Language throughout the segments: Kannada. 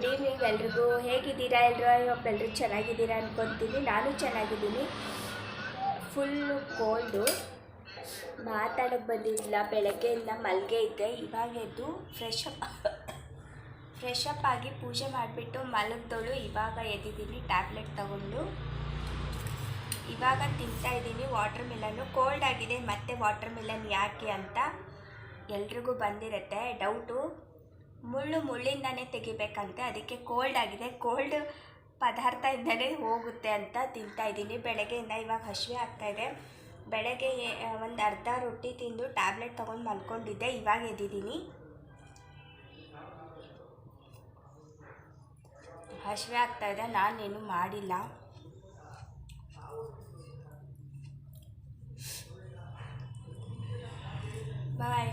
ಗುಡ್ ಈವ್ನಿಂಗ್ ಎಲ್ರಿಗೂ. ಹೇಗಿದ್ದೀರಾ ಎಲ್ಲರೂ ಇವತ್ತು ಎಲ್ಲರೂ ಚೆನ್ನಾಗಿದ್ದೀರಾ ಅನ್ಕೊತೀನಿ. ನಾನು ಚೆನ್ನಾಗಿದ್ದೀನಿ. Full cold. ಮಾತಾಡೋಕ್ಕೆ ಬಂದಿಲ್ಲ ಬೆಳಗ್ಗೆಯಿಂದ ಮಲ್ಗೆ ಇದ್ದೆ. ಇವಾಗ ಎದ್ದು ಫ್ರೆಶ್ ಅಪ್ ಆಗಿ ಪೂಜೆ ಮಾಡಿಬಿಟ್ಟು ಮಲಗ್ದೋಳು. ಇವಾಗ ಎದ್ದಿದ್ದೀನಿ ಟ್ಯಾಬ್ಲೆಟ್ ತಗೊಂಡು. ಇವಾಗ ತಿಂತಾ ಇದ್ದೀನಿ. ವಾಟರ್ ಮಿಲನ್ನು ಕೋಲ್ಡ್ ಆಗಿದೆ. ಮತ್ತೆ ವಾಟರ್ ಮಿಲನ್ ಯಾಕೆ ಅಂತ ಎಲ್ರಿಗೂ ಬಂದಿರುತ್ತೆ. ಡೌಟು ಮುಳ್ಳು ಮುಳ್ಳಿಂದನೇ ತೆಗಿಬೇಕಂತೆ. ಅದಕ್ಕೆ ಕೋಲ್ಡ್ ಆಗಿದೆ. ಕೋಲ್ಡ್ ಪದಾರ್ಥದಿಂದಲೇ ಹೋಗುತ್ತೆ ಅಂತ ತಿಂತಾ ಇದ್ದೀನಿ. ಬೆಳಗ್ಗೆಯಿಂದ ಇವಾಗ ಹಸಿವೆ ಆಗ್ತಾಯಿದೆ ಬೆಳಗ್ಗೆ ಒಂದು ಅರ್ಧ ರೊಟ್ಟಿ ತಿಂದು ಟ್ಯಾಬ್ಲೆಟ್ ತೊಗೊಂಡು ಮಲ್ಕೊಂಡಿದ್ದೆ. ಇವಾಗ ಎದ್ದಿದ್ದೀನಿ. ಹಸಿವೆ ಆಗ್ತಾಯಿದೆ ನಾನೇನು ಮಾಡಿಲ್ಲ. ಬಾಯ್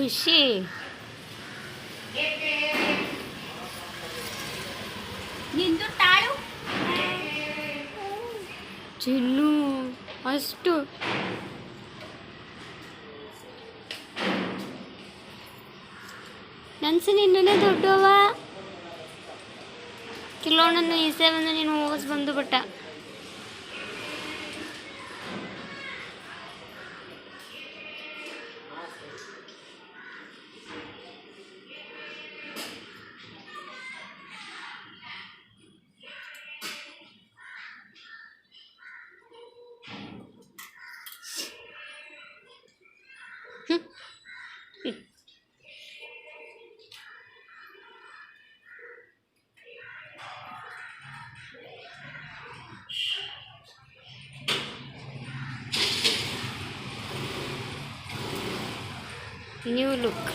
ಖುಷಿ. ನಿಂದು ತಾಳು? ಚಿನ್ನು ಅಷ್ಟು. ನನ್ಸು ನಿನ್ನೇ ದೊಡ್ಡವ ಕಿಲೋಣನ್ನು ಈಸೆ ಬಂದು ನೀನು ಹೋಗಸ್ ಬಂದು ಬಿಟ್ಟ ನ್ಯೂ ಲುಕ್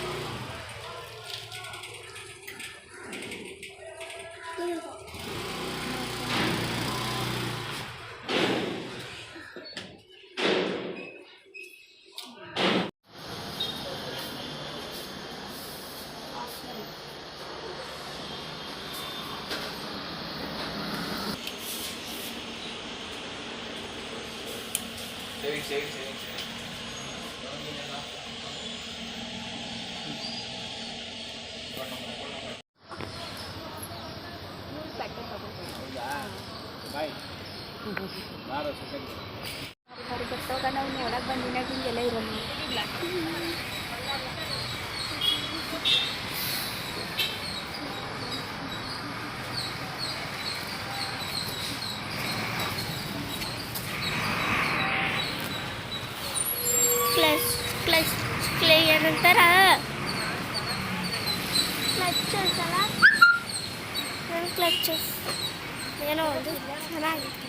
ಬಟ್ಟೆ ಅವ್ರಿಗೆ ಗೊತ್ತೋಗ ನಾವು ನೋಡಕ್ಕೆ ಬಂದಿನಾಗ ಹಿಂಗೆಲ್ಲ ಇರಲ್ಲ ಕ್ಲಚ್ ಕ್ಲಚ್ ಕ್ಲೇ ಏನಂತಾರ ಕ್ಲಚಸ್ ಅಲ್ಲ ಕ್ಲಚಸ್ ಏನೋ ಒಂದು ಚೆನ್ನಾಗಿತ್ತು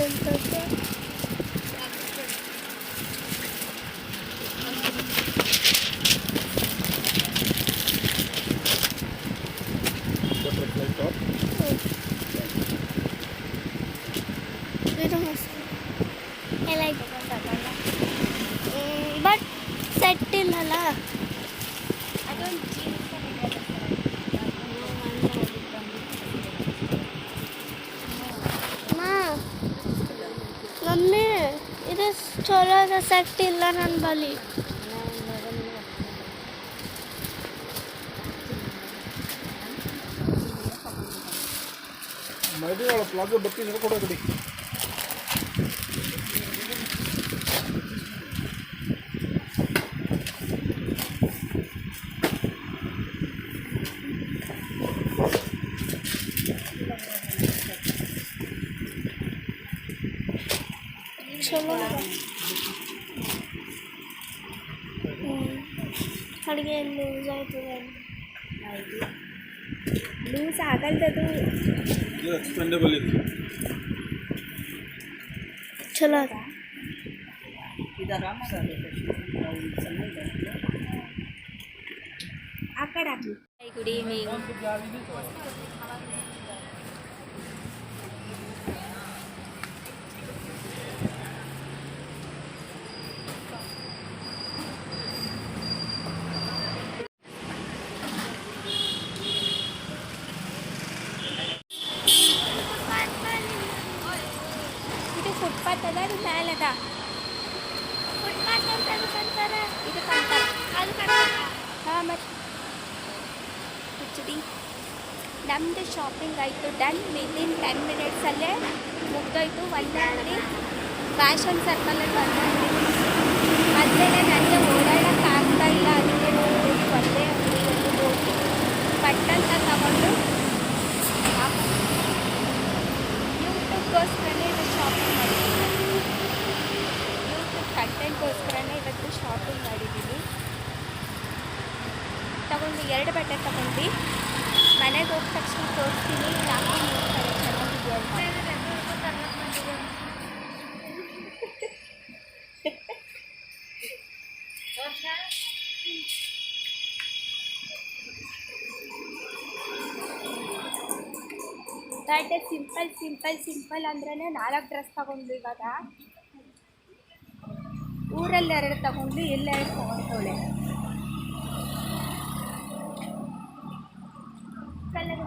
ತಗೋ ಏನು ಚಲೋ ಅದ ಸೆಟ್ ಇಲ್ಲ ನನ್ನ ಬಳಿ ಮೈದಿ ಅವಳ ಪ್ಲಾಜೋ ಬತ್ತಿ ಕೊಡೋ ಕಡಿ ಚಲೋ అడిగే లూజ్ అవుతుందండి అది లూజ్ ఆగలదు ఎక్స్పెండబుల్ ఇది చలో అక్కడ గుడ్ ఈవినింగ్ ಅದ ಅದು ಅದ ಅನ್ಕೊಂತಾರೆ ಇದು ಅದು ಹಾಂ ಮತ್ತು. ಹುಚ್ಚಡಿ. ನಮ್ಮದು ಶಾಪಿಂಗ್ ಆಯಿತು. ಡನ್ ವಿದಿನ್ ಟೆನ್ ಮಿನಿಟ್ಸಲ್ಲೇ ಮುಗ್ದೋಯ್ತು. ಒಂದೇ ಅಂಗಡಿ ಫ್ಯಾಷನ್ ಸರ್ಕಲಲ್ಲಿ ಅಂಗಡಿ ಆದಮೇಲೆ ನನಗೆ ಓಡಾಡೋಕ್ಕೆ ಆಗ್ತಾ ಇಲ್ಲ. ಅದಕ್ಕೆ ನೋಡ್ಬಿಟ್ಟು ಒಂದೇ ಅಂಗಡಿಯಲ್ಲಿ ಹೋಗಿ ಪಟ್ಟಂತ ತಗೊಂಡು ಯೂಟ್ಯೂಬ್ಗೋಸ್ಕರನೇ ಇದು ಶಾಪಿಂಗ್ ಮಾಡಿದ್ದೀನಿ ಯೂಟ್ಯೂಬ್ ಕಂಟೆಂಟ್ಗೋಸ್ಕರನೇ ಇವತ್ತು ಶಾಪಿಂಗ್ ಮಾಡಿದ್ದೀನಿ ತಗೊಂಡು ಎರಡು ಬಟ್ಟೆ ತಗೊಂಡು ಮನೆಗೆ ಹೋದ ತಕ್ಷಣ ತೋರಿಸ್ತೀನಿ ಯಾಕೆ ನೋಡ್ತಾರೆ ಚೆನ್ನಾಗಿದೆ ಅಂತ ಬಟ್ ಸಿಂಪಲ್ ಸಿಂಪಲ್ ಸಿಂಪಲ್ ಅಂದ್ರೇ ನಾಲ್ಕು ಡ್ರೆಸ್ ತಗೊಂಡು ಇವಾಗ ಊರಲ್ಲಿ ಎರಡು ತಗೊಂಡು ಇಲ್ಲೇ ಕಲರ್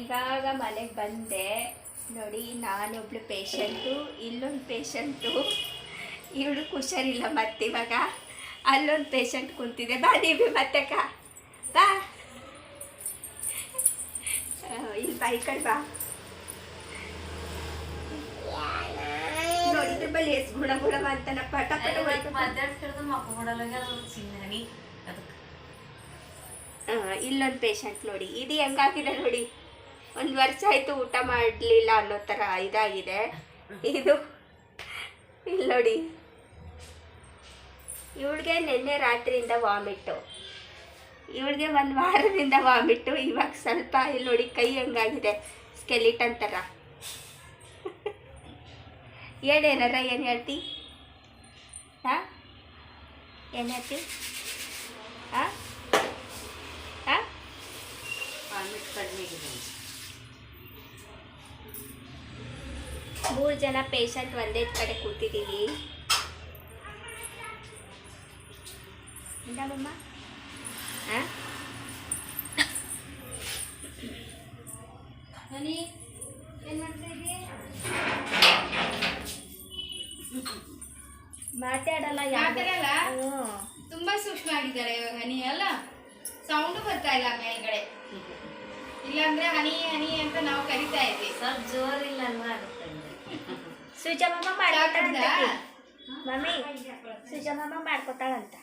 ಇವಾಗ ಮನೆಗೆ ಬಂದೆ. ನೋಡಿ ನಾನೊಬ್ಳು ಪೇಷಂಟು ಇಲ್ಲೊಂದು ಪೇಷಂಟು. ಇವಳು ಹುಷಾರಿಲ್ಲ ಮತ್ತೆ ಇವಾಗ. ಅಲ್ಲೊಂದು ಪೇಷಂಟ್ ಕುಂತಿದೆ. ಬಾ ನೀವು ಮತ್ತಕ್ಕ ಬಾ. ಇಲ್ಲಿ ಬಾ ಈ ಕಡೆ ಬಾ. ನೋಡಿ ಇದ್ರ ಬಲ್ಲಿ ಎಸ್ ಗುಣ ಗುಣವ ಅಂತಾನ ಪಟ ಪಟ ಇಲ್ಲೊಂದು ಪೇಷಂಟ್ ನೋಡಿ. ಇದು ಹೆಂಗಾಗಿದೆ ನೋಡಿ. ಒಂದು ವರ್ಷ ಆಯಿತು ಊಟ ಮಾಡಲಿಲ್ಲ ಅನ್ನೋ ಥರ ಇದಾಗಿದೆ. ಇದು ಇಲ್ಲಿ ನೋಡಿ. ಇವಳಿಗೆ ನಿನ್ನೆ ರಾತ್ರಿಯಿಂದ ವಾಮಿಟ್ಟು. ಇವಳಿಗೆ ಒಂದು ವಾರದಿಂದ ವಾಮಿಟ್ಟು. ಇವಾಗ ಸ್ವಲ್ಪ ಇಲ್ಲಿ ನೋಡಿ ಕೈ ಹೆಂಗಾಗಿದೆ ಸ್ಕೆಲಿಟನ್ ಥರ ಹೇಳೇನಾರ ಏನು ಹೇಳ್ತಿ? ಹಾಂ? ಏನು ಹೇಳ್ತಿ? ಹಾಂ? ಹಾಂ? ಮೂರು ಜನ ಪೇಷಂಟ್ ಒಂದೇ ಕಡೆ ಕೂತಿದ್ದೀವಿ. ಹಾಂ ಮಾತಾಡಲ್ಲ ಮಾತಾಡಲ್ಲ? ತುಂಬಾ ಸೂಕ್ಷ್ಮ ಆಗಿದ್ದಾರೆ ಇವಾಗ ಹನಿ ಅಲ್ಲ? ಸೌಂಡ್ ಬರ್ತಾ ಇಲ್ಲ ಮೇಲ್ಗಡೆ. ಇಲ್ಲಾಂದ್ರೆ ಹನಿ ಹನಿ ಅಂತ ನಾವು ಕರಿತಾ ಇದ್ವಿ. ಸ್ವಲ್ಪ ಜೋರಿಲ್ಲ ಅಲ್ವಾ ಅದಕ್ಕೆ ಸುಜಮಮ್ಮ ಮಾಡ್ಕೊತಾಳಂತ ಮಮ್ಮಿ ಸುಜಮಮ್ಮ ಮಾಡ್ಕೊತಾಳಂತ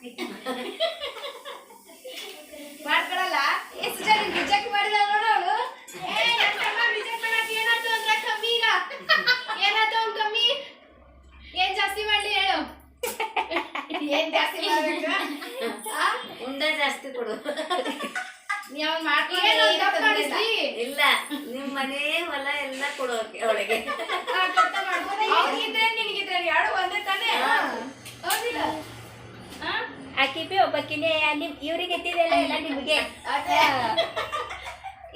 ನಿಮ್ ಇವ್ರಿಗೆ ಎತ್ತಿದೆಲ್ಲ ಎಲ್ಲ ನಿಮಗೆ.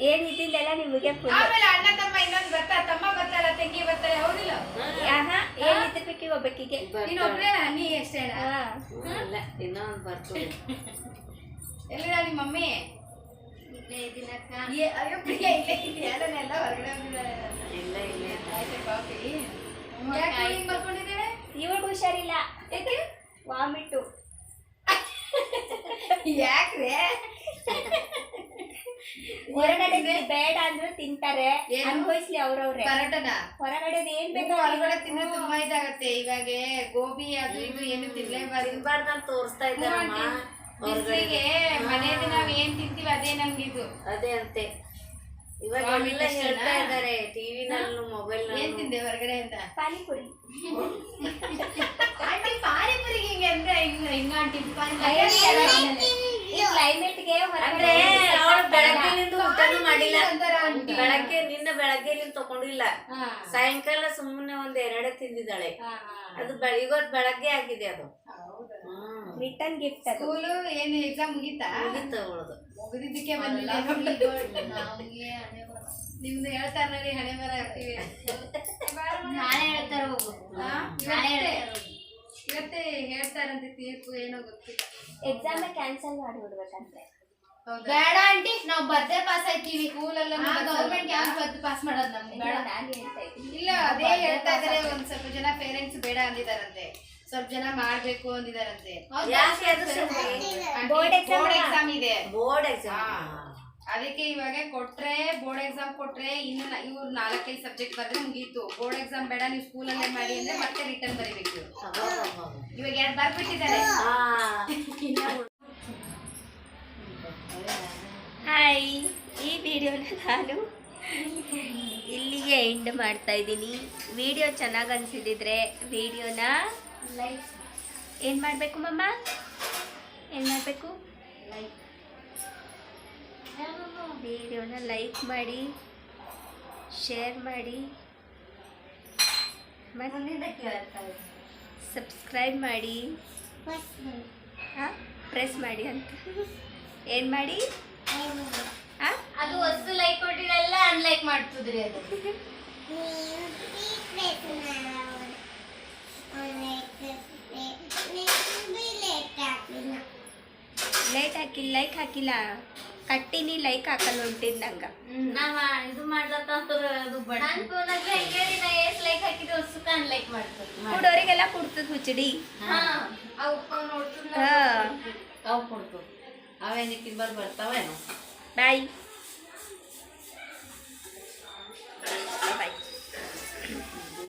ಏನ್ ಇದ್ದಿದ್ದೆಲ್ಲ ನಿಮಗೆ ಫುಲ್ ಆಮೇಲೆ ಅಣ್ಣ ತಮ್ಮ ಇನ್ನೊಂದ್ ಬರ್ತಾ ತಮ್ಮ ಬರ್ತಾರ ತಂಗಿ ಬರ್ತಾರೆ ಹೌದಿಲ್ಲ? ಹ್ಮ್ ಒಬ್ಬಕಿಗೆ? ನೀನು ಒಬ್ಳೆ ನೀ ಎಷ್ಟೇ ಹಾ. ಇಲ್ಲ ಇನ್ನೊಂದು ಬರ್ತದೆ. ಎಲ್ಲಿದ ನಿಮ್ಮ ಮಮ್ಮಿ ಇಲ್ಲೇ ಇದೀನಕ್ಕ ಏ- ಅಯ್ಯೋ ಪ್ರಿಯ ಇಲ್ಲೇ ಇದೆಯಾ ನಾನೆಲ್ಲ ಹೊರಗಡೆ ಇಲ್ಲ ಇಲ್ಲ ಆಯ್ತು ಕಾಫಿ. ಯಾಕೆ ಹಿಂಗ್ ಇವಾಗ ಹುಷಾರಿಲ್ಲ. ಯಾಕೆ? ವಾಮಿಟು ಯಾಕ್ರೆ? ಹೊರಗಡೆ ಬೇಡ ಅಂದ್ರು ತಿಂತಾರೆ? ಅನುಭವಿಸ್ಲಿ ಅವ್ರವ್ರೆ. ಪರೋಟನ? ಹೊರಗಡೆ ಏನ್ ಬೇಕು ಹೊರಗಡೆ ತಿನ್ನೋ ತುಂಬಾ ಇದಾಗತ್ತೆ. ಇವಾಗ ಗೋಬಿ ಅದು ಇದು ಏನು ತಿನ್ಲೇಬಾರ್ದು. ಅಂತ ತೋರಿಸ್ತಾ ಇದ್ದಾರೆ ಬಿಸ್ಲಿಗೆ ಮನೆಯಲ್ಲಿ ನಾವ್ ಏನ್ ತಿಂತೀವಿ ಅದೇ ನಮ್ಗಿದು. ಅದೇ ಅಂತೆ. ಇವಾಗ Vomit ಎಲ್ಲ ಅಷ್ಟೇನಾ? ಹೇಳ್ತಾ ಇದ್ದಾರೆ ಟಿವಿನಲ್ಲೂ ಮೊಬೈಲ್ ಏನ್ ತಿಂದೆ ಹೊರಗಡೆ ಅಂತ? ಪಾನಿಪುರಿ. ಆಂಟಿ ಪಾನಿಪುರಿಗೆ ಹಿಂಗೆ ಅಂದ್ರೆ ಹಿಂಗ ಹಿಂಗ ಆಂಟಿ ಈ ಕ್ಲೈಮೇಟ್ಗೆ ಅಂದ್ರೆ ಅವಳು ಬೆಳಗ್ಗೆಲಿಂದ ಊಟನೂ ಮಾಡಿಲ್ಲ. ಬೆಳಗ್ಗೆ ನಿನ್ನ ಬೆಳಗ್ಗೆಲಿಂದ ತಗೊಂಡಿಲ್ಲ. ಹಾ. ಸಾಯಂಕಾಲ ಸುಮ್ಮನೆ ಒಂದ್ ಎರಡೇ ತಿಂದಿದ್ದಾಳೆ. ಅದು ಬೆಳಿಗ್ಗೆ ಇವತ್ ಬೆಳಗ್ಗೆ ಆಗಿದೆ ಅದು. ರಿಟರ್ನ್ ಗಿಫ್ಟ್ ಅದು. ಸ್ಕೂಲು ಏನು ಎಕ್ಸಾಮ್ ಮುಗೀತಾ? ಮುಗೀತು ಅವಳದು. ಮುಗಿದಿದ್ದಕ್ಕೆ ಬಂದಿಲ್ಲ ನಿಮ್ದು ಹೇಳ್ತಾರ ನೋಡಿ ಹಣೆ ಬರ ಹಾಕ್ತೀವಿ ನಾಳೆ ಹೇಳ್ತಾರ ಹೋಗು? ನಾಳೆ ಹೇಳ್ತಾರ ಇವತ್ತೇ ಹೇಳ್ತಾರಂತೆ ತೀರ್ಪು ಏನೋ ಗೊತ್ತಿಲ್ಲ. ಎಕ್ಸಾಮ್ ಕ್ಯಾನ್ಸಲ್ ಮಾಡಿಬಿಡ್ಬೇಕಂತೆ. ಬೇಡ ಆಂಟಿ ನಾವು ಬರ್ದೇ ಪಾಸ್ ಆಯ್ತೀವಿ. ಸ್ಕೂಲಲ್ಲ ಗೌರ್ಮೆಂಟ್ ಯಾಕೆ ಬರ್ದು ಪಾಸ್ ಮಾಡೋದು ನಮ್ಗೆ? ಬೇಡ. ನಾನು ಹೇಳ್ತಾ ಇದ್ದೀನಿ. ಇಲ್ಲ ಅದೇ ಹೇಳ್ತಾ ಇದಾರೆ. ಒಂದ್ ಸ್ವಲ್ಪ ಜನ ಪೇರೆಂಟ್ಸ್ ಬೇಡ ಅಂದಿದಾರಂತೆ. ಸ್ವಲ್ಪ ಜನ ಮಾಡ್ಬೇಕು ಅಂದಿದಾರಂತೆ. ಯಾಕೆ ಅದು ಬೋರ್ಡ್ ಅಲ್ಲ? ಎಕ್ಸಾಮ್ ಇದೆ. ಬೋರ್ಡ್ ಎಕ್ಸಾಮ್ ಅದಕ್ಕೆ ಇವಾಗ ಕೊಟ್ರೆ ಬೋರ್ಡ್ ಎಕ್ಸಾಮ್ ಕೊಟ್ರೆ ಇನ್ನು ನ- ಇವ್ರು ನಾಲ್ಕೈದು ಸಬ್ಜೆಕ್ಟ್ ಬರ್ದ್ರೆ ಮುಗೀತು. ಬೋರ್ಡ್ ಎಕ್ಸಾಮ್ ಬೇಡ ನೀವು ಸ್ಕೂಲಲ್ಲೇ ಮಾಡಿ ಅಂದ್ರೆ ಮತ್ತೆ ರಿಟರ್ನ್ ಬರೀಬೇಕು. ಇವಾಗ ಎರಡು ಬರ್ಬಿಟ್ಟಿದ್ದಾರೆ. ಹಾಯ್ ಈ ವಿಡಿಯೋನ ನಾನು ಇಲ್ಲಿಗೆ ಎಂಡ್ ಮಾಡ್ತಾ ಇದ್ದೀನಿ. ವಿಡಿಯೋ ಚೆನ್ನಾಗಿ ಅನ್ಸಿದ್ರೆ ವಿಡಿಯೋನ ಲೈಕ್ ಏನು ಮಾಡಬೇಕು ಮಮ್ಮ? ಏನು ಮಾಡಬೇಕು? ವಿಡಿಯೋನ ಲೈಕ್ ಮಾಡಿ ಶೇರ್ ಮಾಡಿ. ಮತ್ತು? ಸಬ್ಸ್ಕ್ರೈಬ್ ಮಾಡಿ. ಹಾಂ? ಪ್ರೆಸ್ ಮಾಡಿ ಅಂತ. ಏನು ಮಾಡಿ? ಹಾಂ? ಅದು ವಸ್ತು ಲೈಕ್ ಕೊಟ್ಟಿರಲ್ಲ ಅನ್ಲೈಕ್ ಮಾಡ್ತಿದ್ರಿ ಅದು. ಲೈಟ್ ಹಾಕಿಲ್ಲ ಲೈಕ್ ಹಾಕಿಲ್ಲ. ಕಟ್ಟಿನಿ ಲೈಕ್ ಹಾಕಲ್ಲ ಹೊಂಟಿದ್ ನಂಗೆ ನಾವ ಇದು ಮಾಡ್ಲತ್ತಂದ್ರ ಅದು ಬಡ ನನ್ ಫೋನಾಗ್ಲೇ ಹಿಂಗೆ ನಾ ಎಷ್ಟ್ ಲೈಕ್ ಹಾಕಿದ್ರೆ ವಸ್ತುಕ ಅನ್ಲೈಕ್ ಮಾಡ್ತದೆ ಕುಡೋರಿಗೆಲ್ಲ ಕುಡ್ತದ ಹುಚ್ಚಡಿ. ಹಾ. ಅವು ನೋಡ್ತಿಲ್ಲ ಹಾಂ. ಅವು ಕೊಡ್ತು ಅವೇನಕ್ಕೆ ಬರ್ ಬರ್ತಾವೇನೋ? ಬಾಯ್ ಬಾಯ್